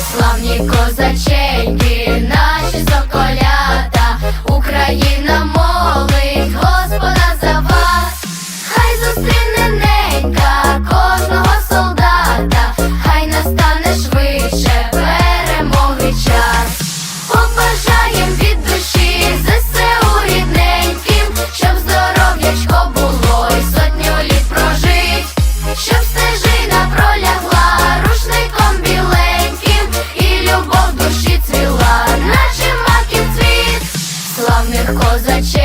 славні козаченьки, Close Cause зачем?